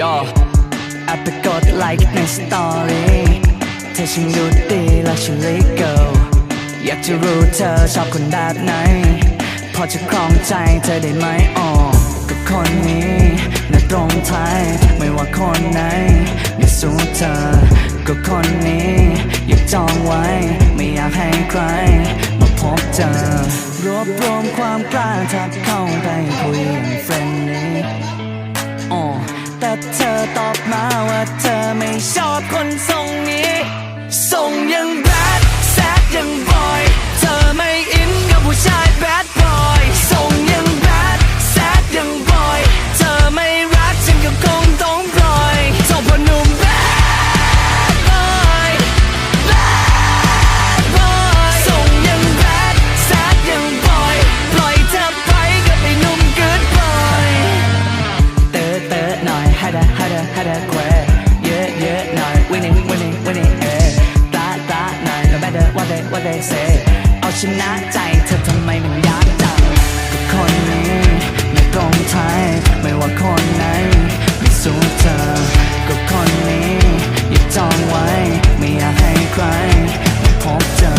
ย่อแอปไปกดไลค์ในสตอรี่เธอช่างดูดีและฉันเลยเกิลอยากจะรู้เธอชอบคนแบบไหน พอจะครองใจเธอได้ไหมอ๋อกับคนนี้น่าตรงไทยไม่ว่าคนไหนไม่สู้เธอกับคนนี้อยากจองไว้ ไม่อยากให้ใครมาพบเจอรวบรวมความกล้าทักเข้าไปคุยอย่างเฟรนลี่อ๋ ธอ what they say เอาชนะใจเธอทำไมมันยากจังกับคนนี้ไม่ตรงไทยไม่ว่าคนไหนไม่สู้เธอกับคนนี้อย่าจองไว้ ไม่อยากให้ใครมาพบเจอ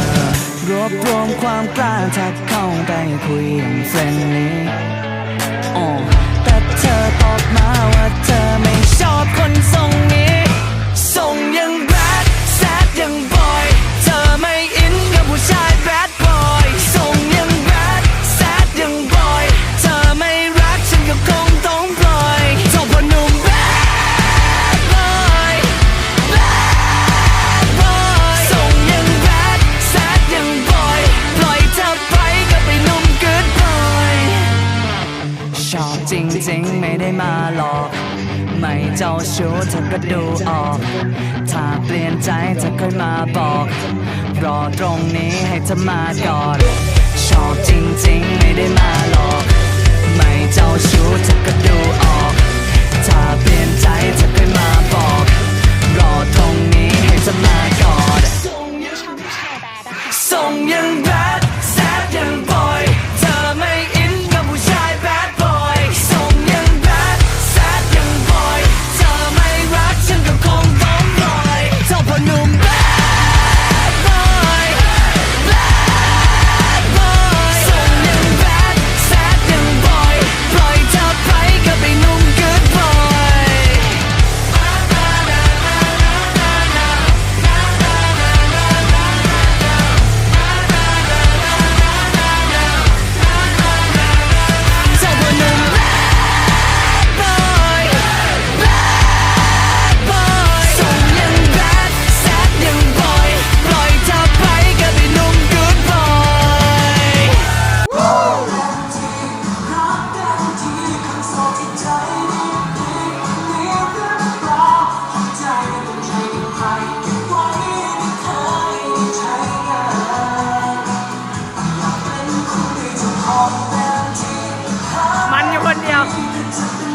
รวบรวมความกล้าทักเข้าไปคุยอย่างเฟรนลี่ ชอบจริงๆ ไม่ได้มาหลอก ไม่เจ้าชู้เธอก็ดูออก ถ้าเปลี่ยนใจเธอค่อยมาบอก รอตรงนี้ให้เธอมาก่อน ชอบจริงๆ ไม่ได้มาหลอก Thanks.